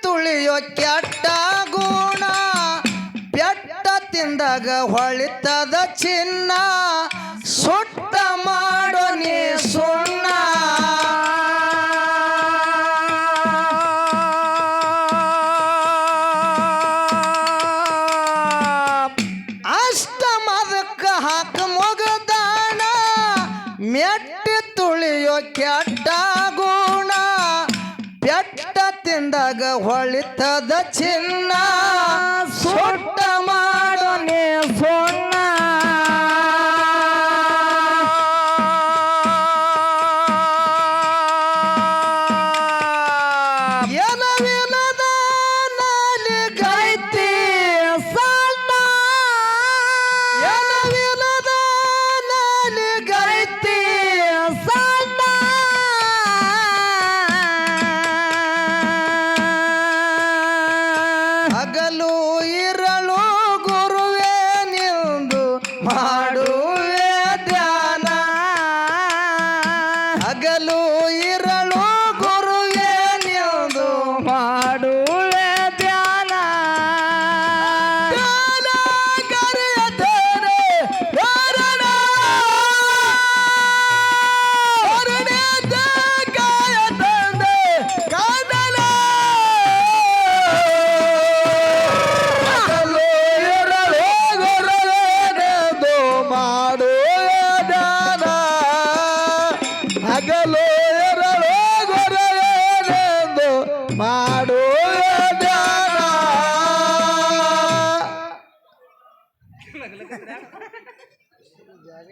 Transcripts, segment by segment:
ತುಳಿಯೋ ಕೆಟ್ಟ ಗುಣ ಬೆಟ್ಟ ತಿಂದಾಗ ಹೊಳಿತದ ಚಿನ್ನ. ಹೊಳಿತದ ಚಿನ್ನ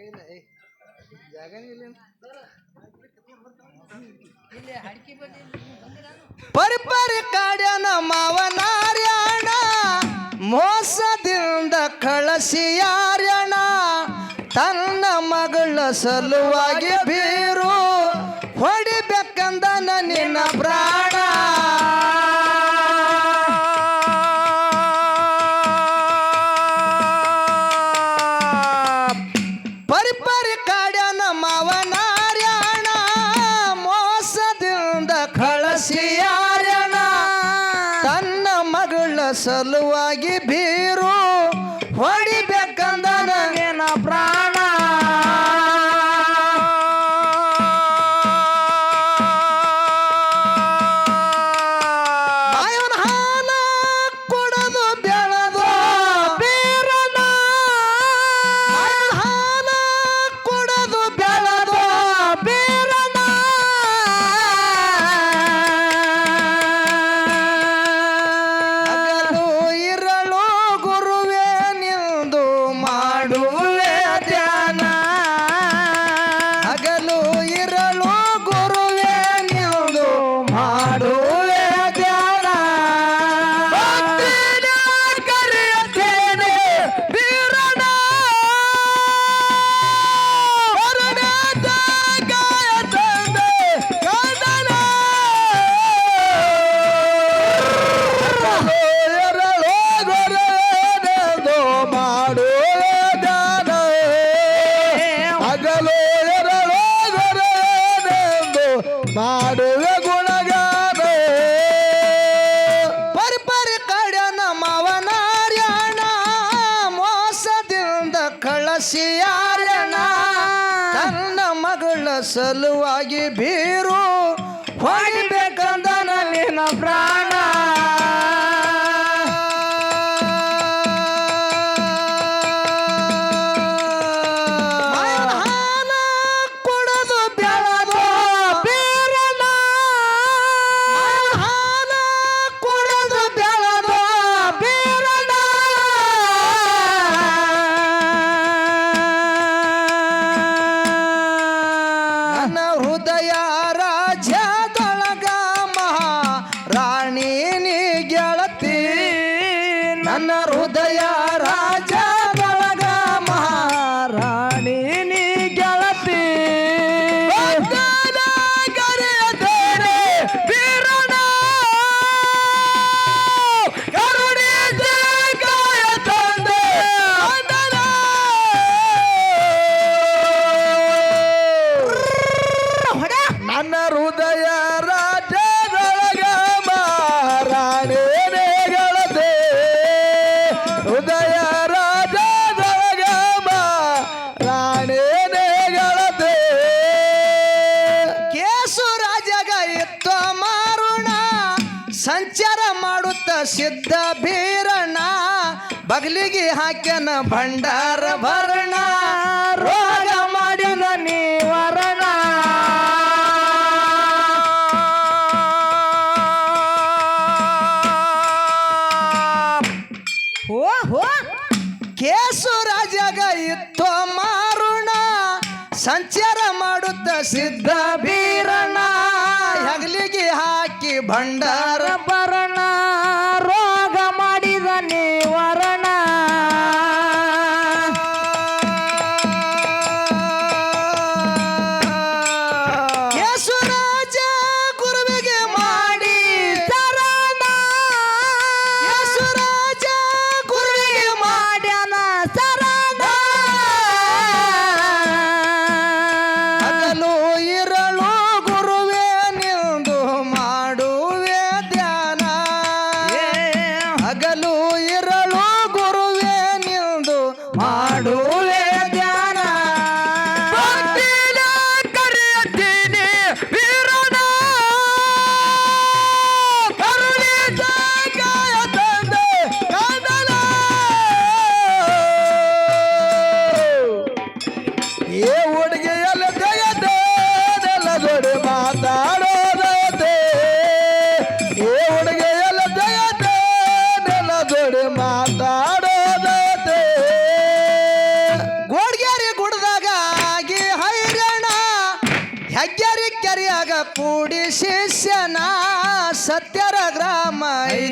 ಇಲ್ಲ ಪರಿಪರಿ ಮಾವನಾರ್ಯಣ ಮೋಸದಿಂದ ಕಳಸಿಯಾರ್ಯಣ ತನ್ನ ಮಗಳ ಸಲುವಾಗಿ ಬೀರು ಹೊಡಿಬೇಕಂದ ನಿನ್ನ ಬ್ರಾ ಸಲುವಾಗಿ ಬೀರು ಹೊಗೆ ಭಂಡಾರ ಭರಣ, ರೋಗ ಮಾಡಿದ ನಿವರಣ. ಹೋ ಹೋ ಕೇಸು ರಾಜಾಗ ಇತ್ತು ಮಾರುಣ, ಸಂಚಾರ ಮಾಡುತ್ತ ಸಿದ್ಧ ಬೀರಣ. ಹಗಲಿಗೆ ಹಾಕಿ ಭಂಡಾರ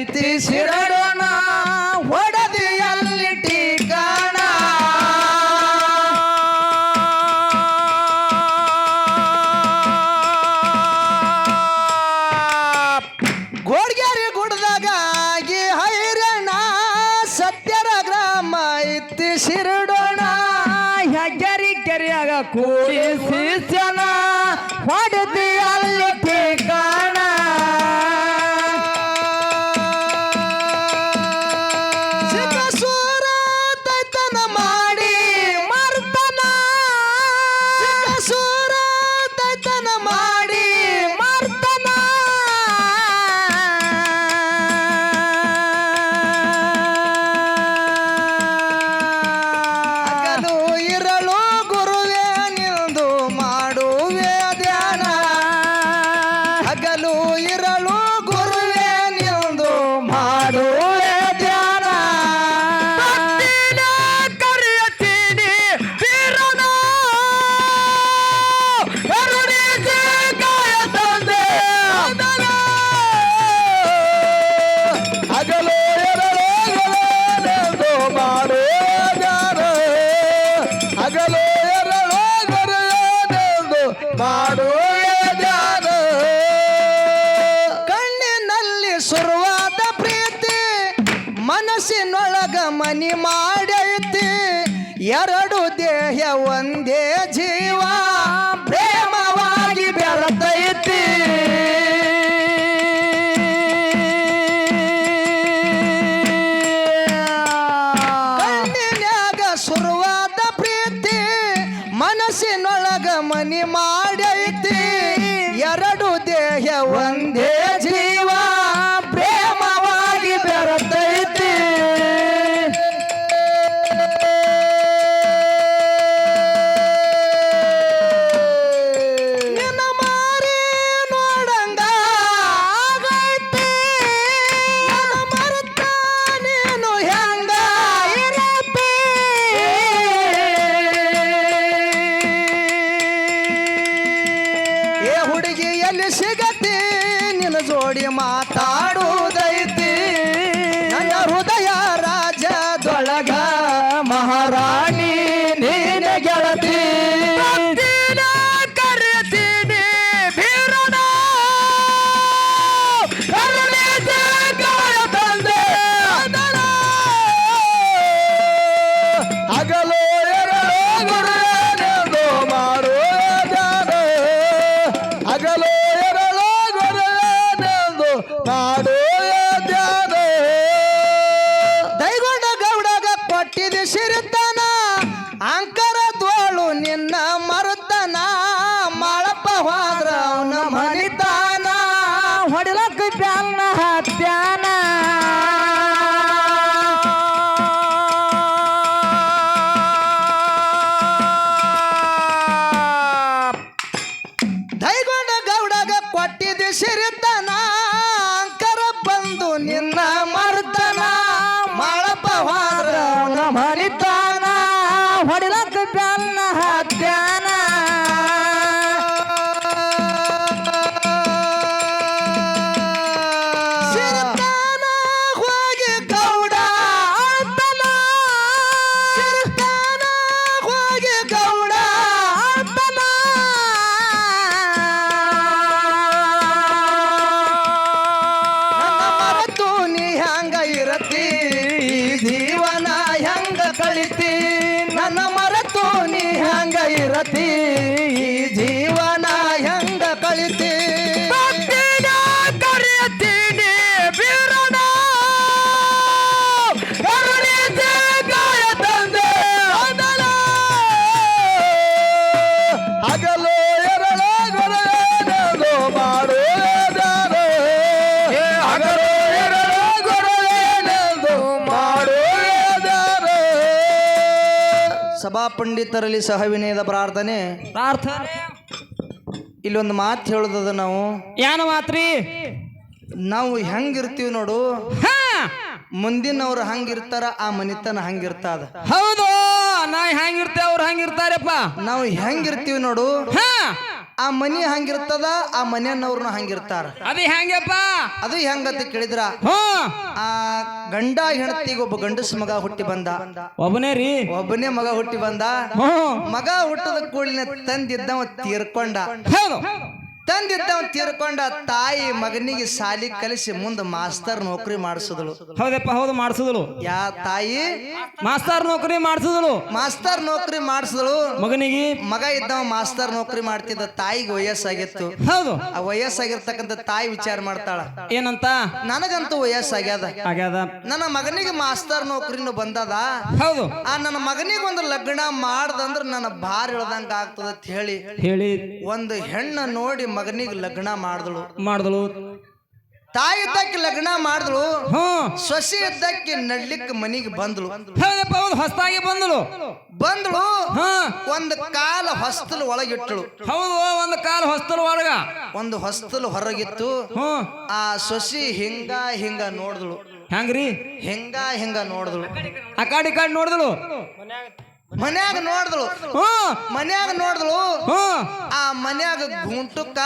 পৃথিবীতে সেরা માતા ಸಭಾ ಪಂಡಿತರಲ್ಲಿ ಸಹವಿನಯದ ಪ್ರಾರ್ಥನೆ. ಪ್ರಾರ್ಥನೆ. ಇಲ್ಲೊಂದು ಮಾತು ಹೇಳುದದ ನಾವು. ಏನು ಮಾತ್ರಿ ನಾವು ಹೆಂಗಿರ್ತೀವಿ ನೋಡು. ಹಾ. ಮುಂದಿನವ್ರು ಹಂಗಿರ್ತಾರ ಆ ಮನಿತನ ಹಂಗಿರ್ತದ. ಹೌದು. ನಾ ಹೆಂಗಿರ್ತೇವೆ ಅವ್ರು ಹಂಗಿರ್ತಾರಪ್ಪ. ನಾವು ಹೆಂಗಿರ್ತೀವಿ ನೋಡು. ಹಾ. ಆ ಮನಿ ಹಂಗಿರ್ತದ ಆ ಮನೆಯನ್ನವ್ರನ್ನ ಹಂಗಿರ್ತಾರ. ಅದು ಹೆಂಗಪ್ಪ ಅದು ಹೆಂಗಂತ ಕೇಳಿದ್ರ? ಆ ಗಂಡ ಹೆಂಡತಿಗೆ ಒಬ್ಬ ಗಂಡಸ ಮಗ ಹುಟ್ಟಿ ಬಂದ. ಒಬ್ಬನೇ ರೀ. ಒಬ್ಬನೇ ಮಗ ಹುಟ್ಟಿ ಬಂದ. ಮಗ ಹುಟ್ಟದ ಕೂಡಲಿನ ತಂದಿದ್ದವ ತೀರ್ಕೊಂಡ. ತಂದಿದ್ದವ ತೀರ್ಕೊಂಡ ತಾಯಿ ಮಗನಿಗೆ ಸಾಲಿ ಕಲಿಸಿ ಮುಂದೆ ಮಾಸ್ತರ್ ನೌಕರಿ ಮಾಡಿಸಿದಳು. ಹೌದಪ್ಪ ಹೌದು ಮಾಡಿಸಿದಳು. ಯಾ ತಾಯಿ? ಮಾಸ್ತರ್ ನೌಕರಿ ಮಾಡಿಸಿದಳು. ಮಾಸ್ತರ್ ನೌಕರಿ ಮಾಡಿಸಿದಳು. ಮಗನಿಗೆ? ಮಗ ಇದ್ದವ ಮಾಸ್ತರ್ ನೌಕರಿ ಮಾಡ್ತಿದ್ದ ತಾಯಿಗೆ ವಯಸ್ಸಾಗಿತ್ತು. ಹೌದು. ಆ ವಯಸ್ಸಾಗಿರ್ತಕ್ಕಂಥ ತಾಯಿ ವಿಚಾರ ಮಾಡ್ತಾಳ. ಏನಂತ? ನನಗಂತೂ ವಯಸ್ಸಾಗ್ಯದ. ಆಗ್ಯದ. ನನ್ನ ಮಗನಿಗೆ ಮಾಸ್ತರ್ ನೌಕರಿನು ಬಂದದ. ಹೌದು. ಆ ನನ್ನ ಮಗನಿಗೆ ಒಂದು ಲಗ್ನ ಮಾಡ್ದಂದ್ರ ನನ್ನ ಭಾರ ಇಳ್ದಂಗ ಆಗ್ತದ ಅಂತ ಹೇಳಿ. ಹೇಳಿ. ಒಂದು ಹೆಣ್ಣ ನೋಡಿ ಮಗನಿಗೆ ಲಗ್ನ ಮಾಡಿದಳು. ಮಾಡಿದಳು. ತಾಯಿ ಇದ್ದಕ್ಕೆ ಲಗ್ನ ಮಾಡಿದಳು. ಸೊಸೆ ಇದ್ದಕ್ಕೆ ನಡ್ಲಿಕ್ಕೆ ಮನಿಗೆ ಬಂದಳು. ಹೌದಪ್ಪ ಹೌದು ಹೊಸದಾಗಿ ಬಂದಳು. ಬಂದಳು. ಒಂದು ಕಾಲ ಹೊಸ್ತಲು ಒಳಗಿಟ್ಟಳು ಹೌದು ಒಂದು ಕಾಲ ಹೊಸ್ತಲು ಒಳಗ. ಒಂದು ಹೊಸ್ತಲು ಹೊರಗಿತ್ತು. ಆ ಸೊಸಿ ಹಿಂಗ ಹಿಂಗ ನೋಡಿದಳು. ಹೆಂಗ್ರಿ? ಹಿಂಗ ಹಿಂಗ ನೋಡಿದಳು. ಆ ಕಾಡಿ ಕಾಡಿ ನೋಡಿದಳು. ಮನ್ಯಾಗ ನೋಡಿದಳು. ಮನ್ಯಾಗ ನೋಡಿದಳು. ಆ ಮನ್ಯಾಗ ಗುಂಟುಕ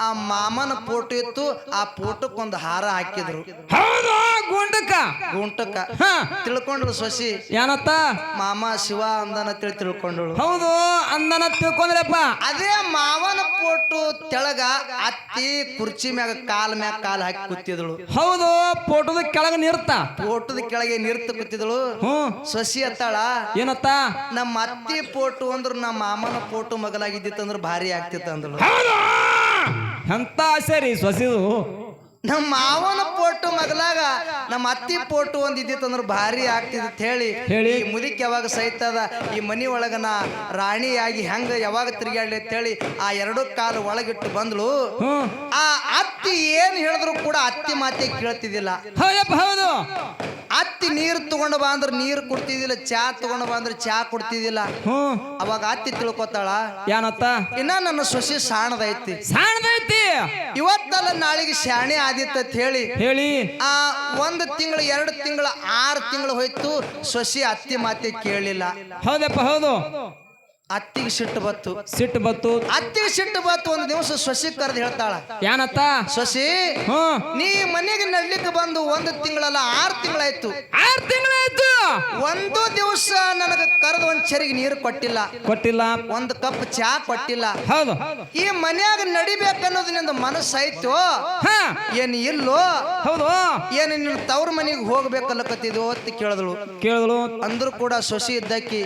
ಆ ಮಾಮನ ಫೋಟೋ ಇತ್ತು ಆ ಫೋಟೋಕ್ ಒಂದು ಹಾರ ಹಾಕಿದ್ರು. ಹೌದು ಗುಂಟಕ್ಕ. ಗುಂಟಕ್ಕ. ಹಾ. ತಿಳ್ಕೊಂಡ್ಳು ಸೊಸಿ. ಏನತ್ತ? ಮಾಮ ಶಿವ ಅಂದನ ತಿಳಿ ತಿಳ್ಕೊಂಡಳು. ಹೌದು ಅಂದನ ತಿಳ್ಕೊಂಡ್ರಪ್ಪ ಅದೇ ಮಾವನ ಫೋಟೋ ತೆಳಗ ಅತ್ತಿ ಕುರ್ಚಿ ಮ್ಯಾಗ ಕಾಲ್ ಮ್ಯಾಗ ಕಾಲ್ ಹಾಕಿ ಕೂತಿದಳು. ಹೌದು ಫೋಟೋದ ಕೆಳಗ ನಿರ್ತ. ಫೋಟೋದ ಕೆಳಗೆ ನಿರ್ತ ಕೂತಿದಳು. ಹ್ಞೂ. ಸೊಸಿ ಅತ್ತಾಳ. ಏನತ್ತ? ನಮ್ಮ ಅತ್ತಿ ಪೋಟು ಅಂದ್ರೆ ನಮ್ಮ ಮಾಮನ ಪೋಟು ಮಗಲಾಗಿದ್ದಿತ್ತಂದ್ರ ಭಾರಿ ಆಗ್ತಿತ್ತು ಅಂತ ಎಂತ ಆಸೆ ರೀ ಸೊಸಿದು? ನಮ್ಮ ಮಾವನ ಪೋಟು ಮಗಲಾಗ ನಮ್ಮ ಅತ್ತಿ ಪೋಟು ಒಂದ್ ಇದ್ದಿತ್ತಂದ್ರ ಭಾರಿ ಆಗ್ತಿದ್ ಅಂತ ಹೇಳಿ ಹೇಳಿ. ಈ ಮುದಿಕ್ ಯಾವಾಗ ಸಹಿತದ ಈ ಮನಿ ಒಳಗನ ರಾಣಿಯಾಗಿ ಹೆಂಗ ಯಾವಾಗ ತಿರುಗಾಡ್ಲಿ ಅಂತ ಹೇಳಿ ಆ ಎರಡು ಕಾಲು ಒಳಗಿಟ್ಟು ಬಂದ್ಲು ಆ ಅತ್ತಿ ಏನ್ ಹೇಳಿದ್ರು ಕೂಡ ಅತ್ತಿ ಮಾತೆ ಕೇಳ್ತಿದ್ದಿಲ್ಲ. ಹೌದು. ಅತ್ತಿ ನೀರು ತಗೊಂಡು ಬಾ ಅಂದ್ರೆ ನೀರು ಕೊಡ್ತಿದ್ದಿಲ್ಲ ಚಾ ತಗೊಂಡು ಬಾ ಅಂದ್ರೆ ಚಾ ಕೊಡ್ತಿದ್ದಿಲ್ಲ. ಅವಾಗ ಅತ್ತಿ ತಿಳ್ಕೊತಾಳ ಏನತ್ತ ಇನ್ನ ನನ್ನ ಸೊಸಿ ಸಾಣದೈತಿ. ಸಾಣದೈತಿ? ಇವತ್ತಲ್ಲ ನಾಳೆಗೆ ಶಾಣೆ ಆದಿತ್ತ ಅಂತ ಹೇಳಿ? ಹೇಳಿ. ಆ ಒಂದು ತಿಂಗಳು ಎರಡು ತಿಂಗಳು ಆರು ತಿಂಗಳು ಹೋಯ್ತು. ಸೊಸಿ ಅತ್ತಿ ಮಾತೆ ಕೇಳಲಿಲ್ಲ. ಹೌದಪ್ಪ ಹೌದು. ಅತ್ತಿಗೆ ಸಿಟ್ಟು ಬತ್ತು. ಸಿಟ್ಟು ಬತ್ತು. ಅತ್ತಿಗೆ ಸಿಟ್ಟು ಬತ್ತು ಒಂದು ದಿವಸ ಸೊಸಿ ಕರೆದು ಹೇಳ್ತಾಳ. ಏನತ್ತ ಸೊಸಿ ಹ್ಮ್. ನೀ ಮನೆಗೆ ನಡ್ಲಿಕ್ಕೆ ಬಂದು ಒಂದು ತಿಂಗಳಲ್ಲ ಆರು ತಿಂಗಳಾಯ್ತು. ಆರು ತಿಂಗಳಾಯ್ತು? ಒಂದು ದಿವಸ ನನಗೆ ಕರೆದು ಒಂದ್ ಚರಿಗೆ ನೀರು ಕೊಟ್ಟಿಲ್ಲ. ಕೊಟ್ಟಿಲ್ಲ. ಒಂದು ಕಪ್ ಚಾ ಕೊಟ್ಟಿಲ್ಲ. ಹೌದು. ಈ ಮನ್ಯಾಗ ನಡಿಬೇಕನ್ನೋದು ನಿಂದು ಮನಸ್ಸಾಯ್ತು ಏನ್ ಇಲ್ಲೋ? ಹೌದು. ಏನ್ ನಿನ್ನ ತವ್ರ ಮನೆಗೆ ಹೋಗ್ಬೇಕಲ್ಲಕತ್ತಿದ್ವು ಅಂತ ಕೇಳಿದಳು. ಕೇಳಿದಳು. ಅಂದ್ರೂ ಕೂಡ ಸೊಸಿ ಇದ್ದಕ್ಕಿ.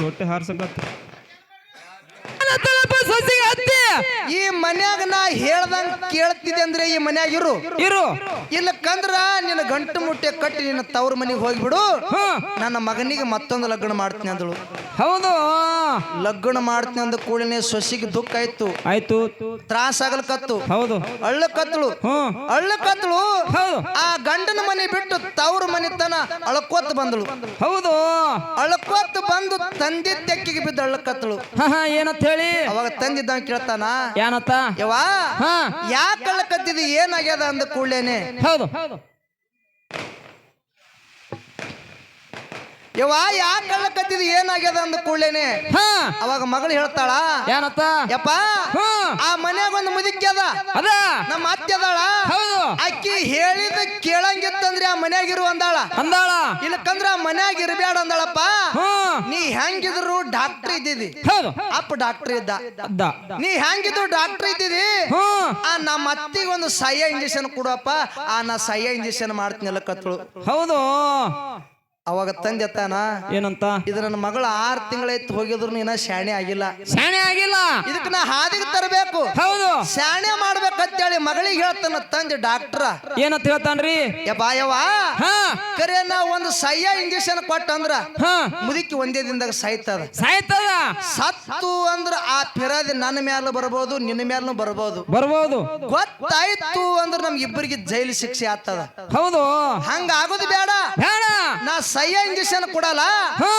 ಚೋಟೆ ಹಾರ್ಸಕತ್ತ. ಈ ಮನ್ಯಾಗ ನಾ ಹೇಳ್ದಂಗ್ ಕೇಳ್ತಿದೆ ಅಂದ್ರೆ ಈ ಮನ್ಯಾಗ ಇರು. ಇರು. ಇಲ್ಲಕ್ಕಂದ್ರ ನಿನ್ನ ಗಂಟು ಮುಟ್ಟೆ ಕಟ್ಟಿ ನಿನ್ನ ತವ್ರ ಮನೆಗೆ ಹೋಗ್ಬಿಡು. ನನ್ನ ಮಗನಿಗೆ ಮತ್ತೊಂದು ಲಗ್ನ ಮಾಡ್ತೀನಿ ಅಂದಳು. ಹೌದು. ಲಗ್ನ ಮಾಡ್ತೀನಿ ಅಂದ ಕೂಡಲೇ ಸೊಸಿಗೆ ದುಃಖ ಆಯ್ತು. ಆಯ್ತು. ತ್ರಾಸ ಆಗಲ್ಕತ್ತು ಹೌದು. ಅಳ್ಳ ಕತ್ಳು ಹ್ಮ್ ಅಳ್ಳ ಕತ್ಳು ಹೌದು. ಆ ಗಂಡನ ಮನೆ ಬಿಟ್ಟು ತವ್ರ ಮನೆ ತನ ಅಳ್ಕೋತ್ ಬಂದಳು. ಹೌದು. ಅಳ್ಕೋತ್ ಬಂದು ತಂದೆ ತೆಕ್ಕಿಗೆ ಬಿದ್ದು ಅಳ್ಳಕತ್ಳು ಹಾ ಹಾ ಏನಂತ ಹೇಳಿ? ಅವಾಗ ತಂದಿದ್ದ ಕೇಳ್ತಾನ? ಏನತ್ತ ಯವಾ ಹಾ. ಯಾಕೆ ಅಳ್ಳಕತ್ತಿದಿ ಏನಾಗ್ಯದ ಅಂದ ಕೂಡ್ಲೇನೆ? ಹೌದು. ಯವಾ ಯಾಕೆ ಅಳ್ಳಕತ್ತಿದಿ ಏನಾಗ್ಯದ ಅಂದ ಕೂಡ್ಲೇನೆ? ಹಾ. ಅವಾಗ ಮಗಳು ಹೇಳ್ತಾಳ ಏನತ್ತ? ಯಪ್ಪ ಆ ಮನ್ಯಾಗ ಒಂದು ಮುದುಕಿ ಅದ. ಅದ. ನಮ್ಮ ಅತ್ತೆ ಅದಾಳ. ಹೌದು. ಅಕ್ಕಿ ಹೇಳಿದ ಕೇಳಂಗಿತ್ತಂದ್ರೆ ಆ ಮನ್ಯಾಗ ಇರು ಅಂದಾಳ. ಅಂದಾಳ. ಇಲ್ಲಕಂದ್ರ ಆ ಮನ್ಯಾಗ ಇರಬೇಡ ಅಂದಾಳಪ್ಪ. ನೀ ಹೆಂಗಿದ್ರು ಡಾಕ್ಟರ್ ಇದ್ದಿದಿ. ಹೌದು. ಅಪ್ಪ ಡಾಕ್ಟರ್ ಇದ್ದ. ನೀ ಹೆಂಗಿದ್ರು ಡಾಕ್ಟರ್ ಇದ್ದಿದಿ. ಆ ನಮ್ಮ ಅತ್ತಿಗೆ ಒಂದು ಸಹ್ಯ ಇಂಜೆಕ್ಷನ್ ಕೊಡಪ್ಪ ಆ ನಾ ಸಹ್ಯ ಇಂಜೆಕ್ಷನ್ ಮಾಡ್ತೀನಿ ಕತ್ಳು ಹೌದು. ಅವಾಗ ತಂದೆ ತಾನ ಏನಂತ? ಇದು ನನ್ನ ಮಗಳು ಆರು ತಿಂಗಳೈತು ಹೋಗಿದ್ರು ಇನ್ನ ಶಾಣೆ ಆಗಿಲ್ಲ. ಶಾಣೆ ಆಗಿಲ್ಲ? ಇದಕ್ಕ ನಾ ಹಾದಿಗೆ ತರಬೇಕು. ಹೌದು. ಶಾಣೆ ಮಾಡ್ಬೇಕಂತೇಳಿ ಮಗಳಿಗೆ ಹೇಳ್ತಾನ ತಂದೆ ಡಾಕ್ಟ್ರ. ಏನಂತ ಹೇಳ್ತಾನ್ರಿ? ಯವ್ವ ಹಾ. ಕರೆ ನಾ ಒಂದು ಸಯ್ಯ ಇಂಜೆಕ್ಷನ್ ಕೊಟ್ಟಂದ್ರ ಹಾ. ಮುದುಕಿ ಒಂದೇ ದಿನದಾಗ ಸಾಯ್ತದ. ಸಾಯ್ತದ? ಸತ್ತು ಅಂದ್ರ ಆ ಫಿರಾದಿ ನನ್ನ ಮ್ಯಾಲ ಬರ್ಬೋದು ನಿನ್ನ ಮ್ಯಾಲೂ ಬರ್ಬೋದು. ಬರ್ಬೋದು. ಗೊತ್ತಾಯ್ತು ಅಂದ್ರ ನಮ್ಗೆ ಇಬ್ಬರಿಗೆ ಜೈಲು ಶಿಕ್ಷೆ ಆಗ್ತದ. ಹೌದು. ಹಂಗ ಆಗೋದು ಬೇಡ. ಬೇಡ. ನಾ ಸಹ್ಯ ಇಂಜೆಕ್ಷನ್ ಕೊಡಲ್ಲ? ಹಾ.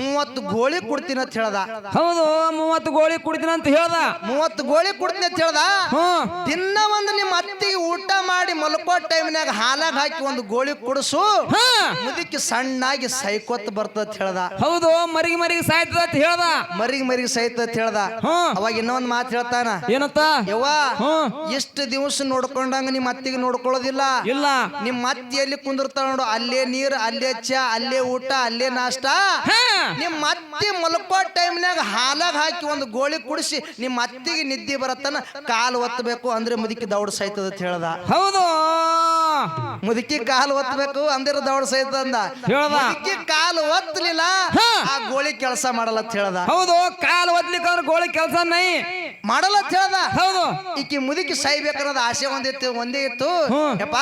ಮೂವತ್ತು ಗೋಳಿ ಕೊಡ್ತೀನಿ ಅಂತ ಹೇಳ್ದ. ಹೌದು ಮೂವತ್ತು ಗೋಳಿ ಕುಡ್ತೀನಿ ಅಂತ ಹೇಳ್ದ. ಮೂವತ್ತು ಗೋಳಿ ಕೊಡ್ತೀನಿ ಅಂತ ಹೇಳ್ದ? ಹ್ಮ್ ದಿನ ಒಂದು ನಿಮ್ಮ ಅತ್ತಿಗೆ ಊಟ ಮಾಡಿ ಮಲ್ಕೋ ಟೈಮ್ನಾಗ ಹಾಲಾಗ ಹಾಕಿ ಒಂದು ಗೋಳಿ ಕುಡಿಸು. ಹಾ. ಮುದುಕಿ ಸಣ್ಣಾಗಿ ಸೈಕೋತ್ ಬರ್ತದ ಅಂತ ಹೇಳ್ದ. ಹೌದು ಮರಿಗೆ ಮರಿಗೆ ಸಾಯ್ತದ ಅಂತ ಹೇಳ್ದ. ಮರಿಗೆ ಮರಿಗೆ ಸಹಿತ ಅಂತ ಹೇಳ್ದ. ಹ್ಮ್ ಅವಾಗ ಇನ್ನೊಂದ್ ಮಾತು ಹೇಳ್ತಾನ. ಏನಂತ? ಯವ್ವ ಹ್ಮ್ ಇಷ್ಟು ದಿವಸ ನೋಡ್ಕೊಂಡಂಗ ನಿಮ್ಮ ಅತ್ತಿಗೆ ನೋಡ್ಕೊಳ್ಳೋದಿಲ್ಲ. ಇಲ್ಲ. ನಿಮ್ಮ ಅತ್ತಿ ಎಲ್ಲಿ ಕುಂದಿರ್ತಾಳ ನೋಡು ಅಲ್ಲೇ ನೀರ್ ಅಲ್ಲೇ ಚಾ. ಅಲ್ಲೇ ಊಟ ಅಲ್ಲೇ ನಾಷ್ಟ. ನಿಮ್ ನಿಮ್ಮ ಅತ್ತಿ ಮಲ್ಕೋ ಟೈಮ್ನಾಗ ಹಾಲಾಗ ಹಾಕಿ ಒಂದು ಗೋಳಿ ಕುಡಿಸಿ ನಿಮ್ಮ ಅತ್ತಿಗೆ ನಿದ್ದೆ ಬರತ್ತನ ಕಾಲು ಒತ್ತಬೇಕು ಅಂದ್ರೆ ಮುದುಕಿ ದೌಡ್ ಸಾಯ್ತದ ಅಂತ ಹೇಳ್ದ. ಹೌದು. ಮುದುಕಿ ಕಾಲು ಒತ್ತಬೇಕು ಅಂದಿರ ದೌಡ ಸಹಿತ ಅಂದ. ಹೇಳ್ದ. ಮುದುಕಿ ಕಾಲು ಒತ್ತಲಿಲ್ಲ ಆ ಗೋಳಿ ಕೆಲಸ ಮಾಡಲ್ಲ ಅಂತ ಹೇಳ್ದ. ಹೌದು ಕಾಲು ಒದ್ಲಿಕ್ಕಂದ್ರೆ ಗೋಳಿ ಕೆಲಸ ನೈ. ಮಾಡಲ್ಲ ಅಂತ ಹೇಳ್ದ. ಹೌದು. ಈಕಿ ಮುದುಕಿ ಸಾಯ್ಬೇಕನ್ನೋದು ಆಸೆ ಒಂದಿತ್ತು ಒಂದೇ ಇತ್ತು. ಯಪ್ಪ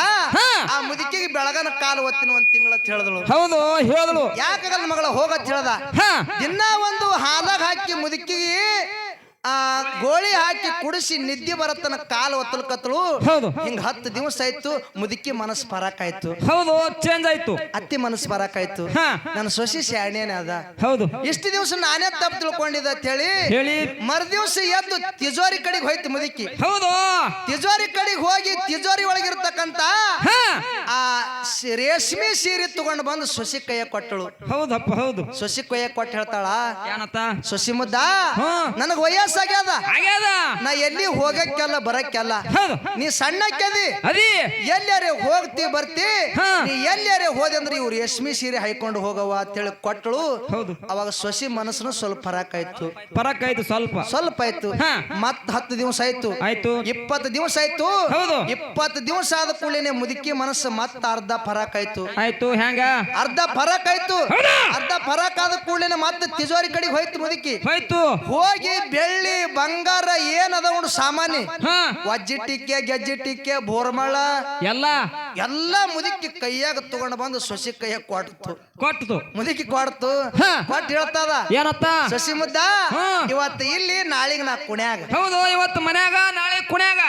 ಆ ಮುದುಕಿಗೆ ಬೆಳಗನ ಕಾಲು ಒತ್ತಿನ ಒಂದ್ ತಿಂಗಳ ಅಂತ ಹೇಳಿದಳು. ಹೌದು ಹೇಳಿದಳು. ಯಾಕಾಗಲ್ಲ ಮಗಳ ಹೋಗತ್ ಹೇಳ್ದ. ದಿನ ಒಂದು ಹಾಲಾಗ ಹಾಕಿ ಮುದುಕಿಗೆ ಆ ಗೋಳಿ ಹಾಕಿ ಕುಡಿಸಿ ನಿದ್ದೆ ಬರತ್ತನ ಕಾಲು ಒತ್ತಲ್ಕತ್ತಳು ಹೌದು. ಹಿಂಗ ಹತ್ತು ದಿವಸ ಆಯ್ತು ಮುದುಕಿ ಮನಸ್ಸು ಬರಾಕಾಯ್ತು ಹೌದು ಚೇಂಜ್ ಆಯ್ತು. ಅತ್ತಿ ಮನಸ್ಸು ಬರಾಕಾಯ್ತು ಹಾ. ನನ್ನ ಸೊಸಿ ಶಾಣೇನೆ ಅದ. ಹೌದು. ಇಷ್ಟು ದಿವಸ ನಾನೇ ತಪ್ಪು ತಿಳ್ಕೊಂಡಿದ್ದ ಅಂತ ಹೇಳಿ ಹೇಳಿ. ಮರ್ ದಿವಸ ಎದ್ದು ತಿಜೋರಿ ಕಡೆಗೆ ಹೋಯ್ತು ಮುದುಕಿ. ಹೌದು. ತಿಜೋರಿ ಕಡೆಗೆ ಹೋಗಿ ತಿಜೋರಿ ಒಳಗಿರ್ತಕ್ಕಂತ ಹಾ. ಆ ಸಿ- ರೇಷ್ಮೆ ಸೀರೆ ತಗೊಂಡು ಬಂದು ಸೊಸಿ ಕೈಯ ಕೊಟ್ಟಳು. ಹೌದಪ್ಪ ಹೌದು. ಸೊಸಿ ಕೈಯ ಕೊಟ್ಟು ಹೇಳ್ತಾಳ ಏನತ್ತ? ಸೊಸಿ ಮುದ್ದ ನನಗ ನನಗ್ ವಯಸ್ಸಾಗ್ಯದ ಆಗ್ಯದ. ನಾ ಎಲ್ಲಿ ಹೋಗಕ್ಕೆಲ್ಲ ಬರಕ್ಕೆಲ್ಲ. ಹೌದು. ನೀ ಕೆದಿ ಅದಿ. ಎಲ್ಲಾರೆ ಹೋಗ್ತಿ ಬರ್ತಿ. ಹಾ. ನೀ ಎಲ್ಲಾರೆ ಹೋದೆ ಅಂದ್ರೆ ಇವ್ರು ರೇಷ್ಮೆ ಸೀರೆ ಹಾಕೊಂಡು ಹೋಗವ ಅಂತೇಳಿ ಕೊಟ್ಟಳು ಹೌದು. ಅವಾಗ ಸೊಸಿ ಮನಸ್ಸನ್ನು ಸ್ವಲ್ಪ ಫರಕ್ ಆಯ್ತು. ಪರಕ್ ಆಯ್ತು ಸ್ವಲ್ಪ. ಸ್ವಲ್ಪ ಆಯ್ತು. ಹಾ. ಮತ್ ಹತ್ತು ದಿವಸ ಆಯ್ತು. ಆಯ್ತು. ಇಪ್ಪತ್ತು ದಿವಸ ಆಯ್ತು. ಹೌದು. ಇಪ್ಪತ್ತು ದಿವಸ ಆದ ಕೂಡಲೇ ಮುದುಕಿ ಮನಸ್ಸು ಮತ್ತ ಅರ್ಧ ಫರಕ್ ಆಯ್ತು. ಆಯ್ತು. ಹೆಂಗ? ಅರ್ಧ ಫರಕ್ ಆಯ್ತು. ಹೌದಾ? ಅರ್ಧ ಫರಕ್ ಆದ ಕೂಡಲೇ ಮತ್ತೆ ತಿಜೋರಿ ಕಡೆಗೆ ಹೋಯ್ತು ಮುದುಕಿ. ಹೋಯ್ತು. ಹೋಗಿ ಬೆಳ್ಳಿ ಬಂಗಾರ ಏನದ ಒಂದು ಸಾಮಾನ್ಯ? ಹಾ. ವಜ್ಜಿ ಟಿಕ್ಕೆ ಗೆಜ್ಜಿ ಟಿಕ್ಕೆ ಬೋರ್ಮಳ. ಎಲ್ಲ. ಎಲ್ಲ ಮುದುಕಿ ಕೈಯಾಗ ತಗೊಂಡ್ ಬಂದು ಸಸಿ ಕೈಯಾಗ ಕೊಡ್ತು ಕೊಟ್ಟದು ಮುದುಕಿ ಕೊಡ್ತು. ಹಾ. ಕೊಟ್ಟು ಹೇಳ್ತದ? ಏನತ್ತ? ಸಸಿ ಮುದ್ದ ಹಾ. ಇವತ್ತು ಇಲ್ಲಿ ನಾಳಿಗೆ ನಾ ಕುಣ್ಯಾಗ. ಹೌದು ಇವತ್ತು ಮನ್ಯಾಗ ನಾಳೆ ಕುಣ್ಯಾಗ.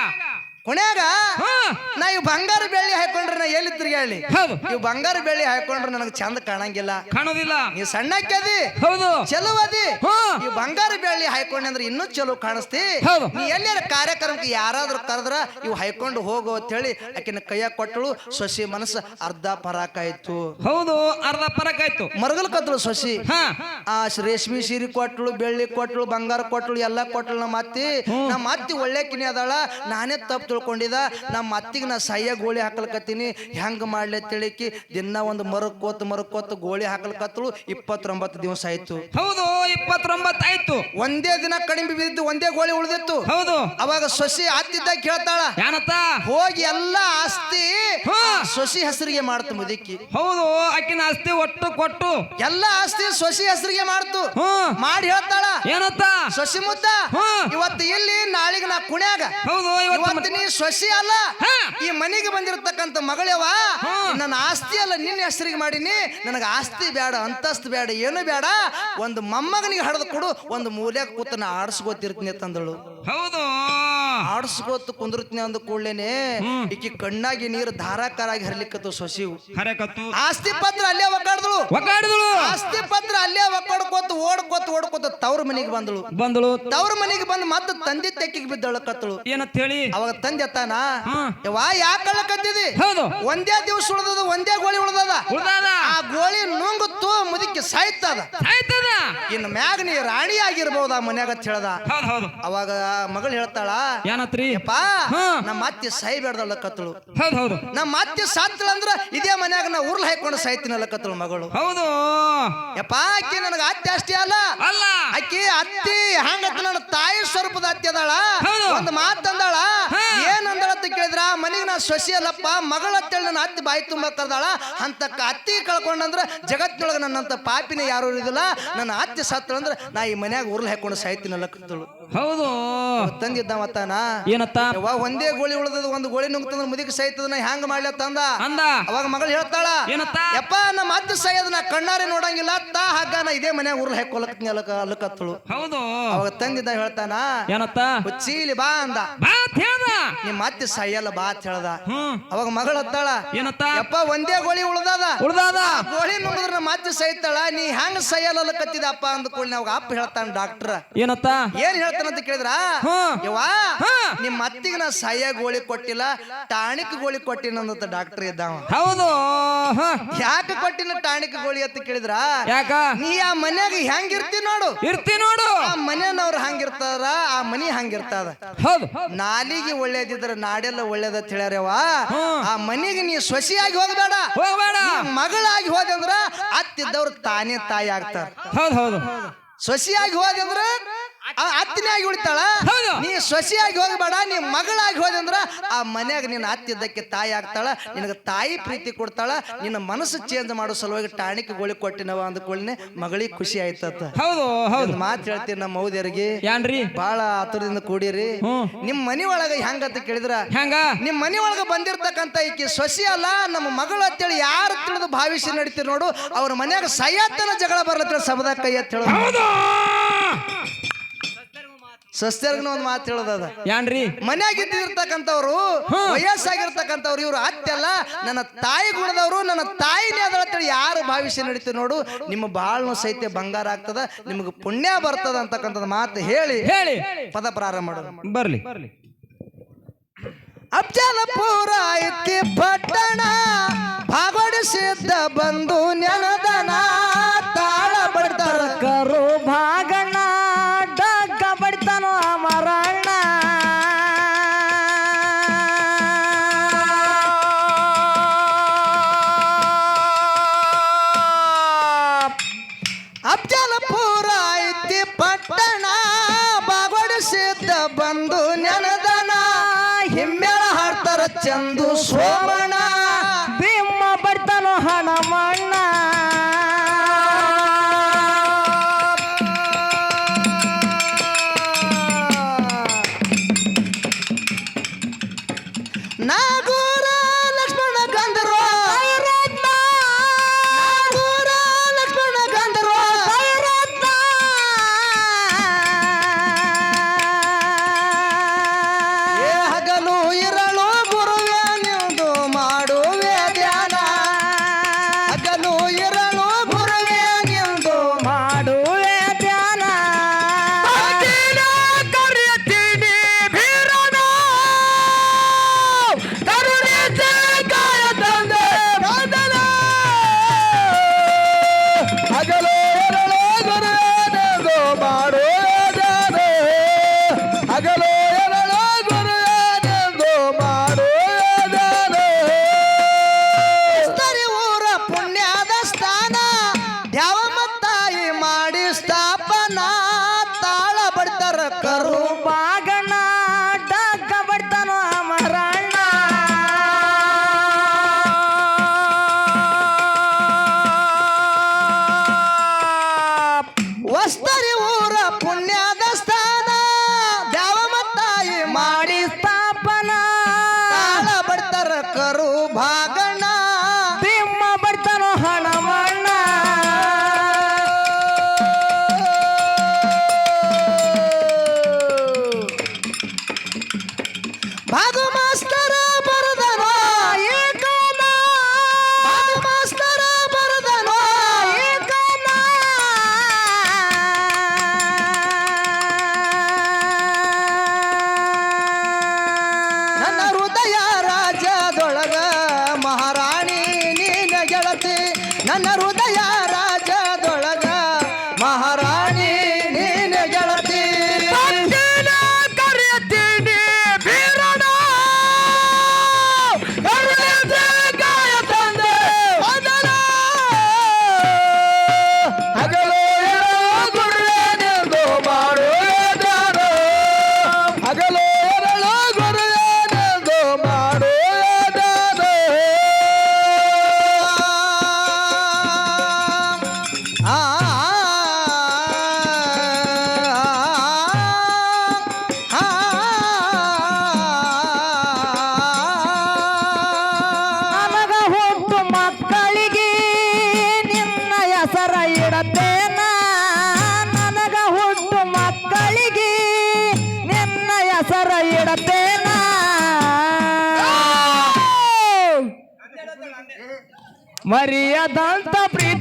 ಕುಣ್ಯಾಗ ಹಾ. ನಾ ಇವ್ ಬಂಗಾರ ಬೆಳ್ಳಿ ಹಾಕೊಂಡ್ರೆ ನಾ ಎಲ್ಲಿ ತಿರ್ಗಾಳಿ ಹೌದು. ಇವ್ ಬಂಗಾರ ಬೆಳ್ಳಿ ಹಾಕೊಂಡ್ರೆ ನನಗೆ ಚಂದ ಕಾಣಂಗಿಲ್ಲ. ಕಾಣೋದಿಲ್ಲ. ಸಣ್ಣ ಸಣ್ಣಕ್ಕದಿ ಹೌದು. ಚಲೋ ಅದಿ ಹಾ. ಈ ಬಂಗಾರ ಬೆಳ್ಳಿ ಹಾಕೊಂಡ್ರೆ ಅಂದ್ರೆ ಇನ್ನೂ ಚಲೋ ಕಾಣಿಸ್ತಿ. ಹೌದು. ನೀ ಎಲ್ಲಾರ ಕಾರ್ಯಕ್ರಮಕ್ಕೆ ಯಾರಾದ್ರೂ ಕರೆದ್ರ ಇವ್ ಹಾಕೊಂಡು ಹೋಗು ಅಂತ ಹೇಳಿ ಆಕಿನ ಕೈಯ ಕೊಟ್ಟಳು. ಸೊಸಿ ಮನಸ್ಸು ಅರ್ಧ ಪರಾಕಾಯ್ತು ಹೌದು ಅರ್ಧ ಪರಕ್ ಆಯ್ತು. ಮರಗಲ್ ಕದ್ರು ಸೊಸಿ. ಹಾ. ಆ ರೇಷ್ಮೆ ಸೀರೆ ಕೊಟ್ಟಳು ಬೆಳ್ಳಿ ಕೊಟ್ಟಳು ಬಂಗಾರ ಕೊಟ್ಟಳು ಎಲ್ಲ ಕೊಟ್ಟಳು ನಮ್ಮ ಅತ್ತಿ. ನಮ್ಮ ಅತ್ತಿ ಒಳ್ಳೆಕಿನಿ ಅದಾಳ. ನಾನೇ ತಪ್ಪು ತಿಳ್ಕೊಂಡಿದ ನಮ್ಮ ಅತ್ತಿಗೆ ನಾ ಸಹ್ಯ ಗೋಳಿ ಹಾಕ್ಲಕತ್ತೀನಿ ಹೆಂಗ್ ಮಾಡ್ಲಿ ತಿಳಿಕಿ ದಿನ ಒಂದು ಮರಕ್ಕೋತ್ ಮರಕ್ಕೋತ್ ಗೋಳಿ ಹಾಕ್ಲಕತ್ತಳು ಇಪ್ಪತ್ತೊಂಬತ್ತು ದಿವಸ ಆಯ್ತು. ಹೌದು ಇಪ್ಪತ್ತೊಂಬತ್ತು ಆಯ್ತು. ಒಂದೇ ದಿನ ಕಡಿಮೆ ಬಿದ್ದಿತ್ತು ಒಂದೇ ಗೋಳಿ ಉಳಿದಿತ್ತು. ಹೌದು. ಅವಾಗ ಸೊಸಿ ಆತಿದ್ದ ಕೇಳ್ತಾಳ ಏನತ್ತ ಹೋಗಿ ಎಲ್ಲ ಆಸ್ತಿ. ಸೊಸಿ ಹೆಸರಿಗೆ ಮಾಡ್ತು ಮುದುಕಿ. ಹೌದು ಆಕಿನ ಆಸ್ತಿ ಒಟ್ಟು ಕೊಟ್ಟು. ಎಲ್ಲ ಆಸ್ತಿ ಸೊಸಿ ಹೆಸರಿಗೆ ಮಾಡ್ತು. ಹ್ಮ್ ಮಾಡಿ ಹೇಳ್ತಾಳ. ಏನತ್ತ? ಸೊಸಿ ಮುದ್ದ. ಇವತ್ತು ಇಲ್ಲಿ ನಾಳಿಗೆ ನಾ ಕುಣ್ಯಾಗ. ಹೌದು ಇವತ್ತು ಇವತ್ತು ನೀ ಸೊಸಿ ಅಲ್ಲ. ಈ ಮನೆಗೆ ಬಂದಿರತಕ್ಕಂತ ಮಗಳವ. ನನ್ನ ಆಸ್ತಿ ಅಲ್ಲ ನಿನ್ನ ಹೆಸರಿಗೆ ಮಾಡೀನಿ. ನನಗೆ ಆಸ್ತಿ ಬೇಡ ಅಂತಸ್ತು ಬೇಡ ಏನು ಬೇಡ. ಒಂದು ಮೊಮ್ಮಗನಿಗೆ ಹಡದು ಕೊಡು ಒಂದು ಮೂಲೆ ಕೂತನ ಆಡಿಸ್ಕೋತಿರ್ತೀನಿ ತಂದಳು ಹೌದು. ಆಡಿಸ್ಕೋತ ಕುಂದ್ರತ್ನಿ ಅಂದ ಕೂಡ್ಲೇನೆ ಈಕಿ ಕಣ್ಣಾಗಿ ನೀರು ಧಾರಾಕಾರಾಗಿ ಹರ್ಲಿಕ್ಕತ್ತು ಸೊಸಿವು ಹರಕತ್ತು. ಆಸ್ತಿ ಪತ್ರ ಅಲ್ಲೇ ಒಕ್ಕಾಡ್ದಳು. ಒಗ್ಗಾಡಿದಳು ಆಸ್ತಿ ಪತ್ರ ಅಲ್ಲೇ ಒಕ್ಕಾಡ್ಕೋತ ಓಡ್ಕೋತ ಓಡ್ಕೋತ ತವ್ರ ಮನೆಗೆ ಬಂದಳು. ಬಂದಳು. ತವ್ರ ಮನೆಗೆ ಬಂದು ಮತ್ತೆ ತಂದೆ ತೆಕ್ಕಿಗೆ ಬಿದ್ದಳಕತ್ತಳು ಏನಂತ ಹೇಳಿ? ಅವಾಗ ತಂದೆ ತಾನ ವಾ ಯವ್ವ ಯಾಕೆ ಕಳ್ಳಕತ್ತಿದಿ ಹೌದು. ಒಂದೇ ದಿವಸ ಉಳ್ದದ ಒಂದೇ ಗೋಳಿ ಉಳ್ದದ. ಉಳ್ದಾದ. ಆ ಗೋಳಿ ನುಂಗುತ್ತು ಮುದುಕಿ ಸಾಯ್ತದ. ಆಯ್ತದ ಇನ್ನು ಮ್ಯಾಗ ನೀ ರಾಣಿ ಆಗಿರ್ಬೋದ ಮನ್ಯಾಗ ಅಂತ ಹೇಳ್ದ. ಹೌದು ಹೌದು. ಅವಾಗ ಮಗಳು ಹೇಳ್ತಾಳ ಏನತ್ರಿ ಯಪ್ಪ. ನಮ್ಮ ಅತ್ತಿ ಸಾಯ್ಬೇಡ್ದಲ್ಲ ಕತ್ತಳು ಹೌದು ಹೌದು. ನಮ್ಮ ಅತ್ತಿ ಸಾತ್ತಳ ಅಂದ್ರ ಇದೇ ಮನ್ಯಾಗ ನಾ ಉರ್ಲ್ ಹಾಕೊಂಡು ಸಾಯ್ತೀನಲ್ಲ ಕತ್ತಳು ಮಗಳು. ಹೌದು. ಯಪ್ಪ ಅಕ್ಕಿ ನನಗ ಅತ್ತಿ ಅಷ್ಟೇ ಅಲ್ಲ. ಅಲ್ಲ. ಅಕ್ಕಿ ಅತ್ತಿ ಹಂಗತ್ತ ನನ್ನ ತಾಯಿ ಸ್ವರೂಪದ ಅತ್ತಿ ಅದಾಳ. ಹೌದು. ಒಂದು ಮಾತಂದಾಳ ಹಾ. ಏನ್ ಅಂದಾಳ ಅಂತ ಕೇಳಿದ್ರ ಮನಿಗೆ ನಾ ಸೊಸಿ ಅಲ್ಲಪ್ಪ ಮಗಳ ಅಂತೇಳಿ ನನ್ನ ಅತ್ತಿ ಬಾಯಿ ತುಂಬ ಕರ್ದಾಳ. ಅಂತ ಅತ್ತಿ ಕಳ್ಕೊಂಡಂದ್ರ ಜಗತ್ತೊಳಗ ನನ್ನಂತ ಪಾಪಿನ ಯಾರು ಇರುದಿಲ್ಲ. ನನ್ನ ಅತ್ತಿ ಅಂದ್ರೆ ನಾ ಈ ಮನ್ಯಾಗ ಉರ್ಲ್ ಹಾಕೊಂಡು ಸಾಯ್ತೀನಲ್ಲ ಕತ್ತಳು ಹೌದು. ತಂದಿದ್ದ ಮತ್ತಾನ ಏನತ್ತ? ಒಂದೇ ಗೋಳಿ ಉಳ್ದದ ಒಂದು ಗೋಳಿ ನುಗ್ತಂದ್ರ ಮುದಿಗೆ ಸಾಯ್ತದ ನಾ ಹ್ಯಾಂಗ ಮಾಡ್ಲಿ ತಂದ ಅಂದ? ಅವಾಗ ಮಗಳು ಹೇಳ್ತಾಳ ಏನತ್ತ? ಯಪ್ಪ ನಮ್ಮ ಅತ್ತೆ ಸಾಯದ ನಾ ಕಣ್ಣಾರೆ ನೋಡಂಗಿಲ್ಲ ತಾ ಹಗ್ಗ ನಾ ಇದೇ ಮನ್ಯಾಗ ಉರ್ಲ್ ಹಾಕೊಲಕ್ತೀನಿ ಅಲ್ಲಕ ಅಲ್ಲಕತ್ತಳು ಹೌದು. ಅವಾಗ ತಂದಿದ್ದ ಹೇಳ್ತಾನ ಏನತ್ತ? ಹುಚ್ಚೀಲಿ ಬಾ ಅಂದ. ಬಾ ಅಂತ ಹೇಳ್ದ. ನಿಮ್ಮ ಅತ್ತೆ ಸಾಯಲ್ಲ ಬಾ ಅಂತ ಹೇಳ್ದ. ಅವಾಗ ಮಗಳ ಹತ್ತಾಳ ಏನತ್ತ? ಯಪ್ಪ ಒಂದೇ ಗೋಳಿ ಉಳ್ದದ. ಉಳ್ದದ? ಗೋಳಿ ನೋಡಿದ್ರೆ ನಮ್ಮ ಅತ್ತೆ ಸಾಯ್ತಾಳ ನೀ ಹ್ಯಾಂಗ ಸಾಯಲ್ಲ ಕತ್ತಿದಪ್ಪ ಅಂದ್ಕೊಳ್ಳಿ ಅವಾಗ ಅಪ್ಪ ಹೇಳ್ತಾನ ಡಾಕ್ಟರ್ ಏನತ್ತ ಏನ್ ಹೇಳ್ತಾನಂತ ಕೇಳಿದ್ರ. ಯವ್ವ. ನಿಮ್ಮ ಅತ್ತಿಗೆ ನಾ ಸಹಾಯ ಗೋಳಿ ಕೊಟ್ಟಿಲ್ಲ ಟಾಣಿಕ್ ಗೋಳಿ ಕೊಟ್ಟಿನಂತ ಡಾಕ್ಟರ್ ಇದ್ದಾವ ಹೌದು ಹ. ಯಾಕೆ ಕೊಟ್ಟಿನ ಟಾಣಿಕ ಗೋಳಿ ಅಂತ ಕೇಳಿದ್ರ? ಯಾಕ? ನೀ ಆ ಮನ್ಯಾಗ ಹೆಂಗಿರ್ತಿ ನೋಡು. ಇರ್ತಿ ನೋಡು. ಆ ಮನೆಯವ್ರು ಹಂಗಿರ್ತಾರ ಆ ಮನಿ ಹಂಗಿರ್ತದ. ಹೌದು. ನಾಲಿಗೆ ಒಳ್ಳೇದಿದ್ರ ನಾಡೆಲ್ಲ ಒಳ್ಳೇದ ಹೇಳ್ಯಾರವ್ವ ಹ್ಮ್. ಆ ಮನಿಗೆ ನೀ ಸೊಸಿಯಾಗಿ ಹೋಗ್ಬೇಡ. ಹೋಗ್ಬೇಡ. ಮಗಳಾಗಿ ಹೋದೆ ಅಂದ್ರ ಅತ್ತಿದ್ದವ್ರು ತಾನೇ ತಾಯಿ ಆಗ್ತಾರ. ಹೌದು ಹೌದು. ಸೊಸಿಯಾಗಿ ಹೋದೆ ಅಂದ್ರ ಆ ಅತ್ತಿನಾಗಿ ಉಳಿತಾಳ. ನೀ ಸೊಸಿಯಾಗಿ ಹೋಗ್ಬೇಡ ನೀ ಮಗಳಾಗಿ ಹೋದೆ ಅಂದ್ರ ಆ ಮನ್ಯಾಗ ನಿನ್ನ ಅತ್ತಿದ್ದಕ್ಕೆ ತಾಯಿ ಆಗ್ತಾಳ ನಿನಗೆ ತಾಯಿ ಪ್ರೀತಿ ಕೊಡ್ತಾಳ ನಿನ್ನ ಮನಸ್ಸು ಚೇಂಜ್ ಮಾಡೋ ಸಲುವಾಗಿ ಟಾಣಿಕ್ ಗೋಳಿ ಕೊಟ್ಟಿನವ ಅಂದ್ಕೊಳ್ಳಿ ಮಗಳಿಗೆ ಖುಷಿ ಆಯ್ತತ್ತ ಹೌದು ಹೌದು. ಮಾತು ಹೇಳ್ತೀನಿ ನಮ್ಮ ಮೌದ್ಯರಿಗೆ. ಯಾನ್ರಿ? ಬಾಳ ಆತುರದಿಂದ ಕೂಡಿರಿ. ನಿಮ್ಮ ನಿಮ್ ಮನಿ ಒಳಗ ಹೆಂಗಂತ ಕೇಳಿದ್ರ? ಹೆಂಗ? ನಿಮ್ ಮನಿ ಒಳಗ ಬಂದಿರ್ತಕ್ಕಂತ ಈಕಿ ಸೊಸಿ ಅಲ್ಲ ನಮ್ಮ ಮಗಳು ಅಂತೇಳಿ ಯಾರು ತಿಳಿದು ಭಾವಿಸಿ ನಡೀತೀರಿ ನೋಡು ಅವ್ರ ಮನ್ಯಾಗ ಸಯ್ಯತ್ತನ ಜಗಳ ಬರ್ಲತ್ತ ಸಬದ ಕೈ ಅಂತ ಹೇಳೋದು ಸಸ್ಯರ್ಗನ ಒಂದು ಮಾತು ಹೇಳೋದದ. ಯಾನ್ರಿ? ಮನ್ಯಾಗ ಇದ್ದಿರ್ತಕ್ಕಂಥವ್ರು ವಯಸ್ಸಾಗಿರ್ತಕ್ಕಂಥವ್ರು ಇವ್ರು ಅತ್ತೆಲ್ಲ ನನ್ನ ತಾಯಿ ಗುಣದವರು ನನ್ನ ತಾಯಿನೇ ಅದಳ ಅಂತೇಳಿ ಯಾರು ಭಾವಿಸಿ ನಡೀತೀವಿ ನೋಡು ನಿಮ್ಮ ಬಾಳ್ನು ಸಹಿತ ಬಂಗಾರ ಆಗ್ತದ ನಿಮಗೆ ಪುಣ್ಯ ಬರ್ತದ ಅಂತಕ್ಕಂಥದ್ದು ಮಾತು ಹೇಳಿ ಹೇಳಿ. ಪದ ಪ್ರಾರಂಭ ಮಾಡೋದು ಬರ್ಲಿ. ಅಫ್ಜಲಪುರ ಐತಿ ಪಟ್ಟಣ ಭಾಗಡಿಸಿದ್ದ ಬಂದು ನೆನದನ ತಾಳ ಬಡ್ತಾರ ಕರು ಭಾಗಣ್ಣ ಪಟ್ಟಣ ಬಾಗೊಡಿಸಿದ್ದ ಬಂದು ನೆನದನ. ಹಿಮ್ಮೆಳ ಹಾಡ್ತಾರ ಚಂದು ಸೋಮಣ್ಣ. ಮರಿಯದಂತ ಪ್ರೀತಿಯ ಮಾಡಿ ನನ್ನ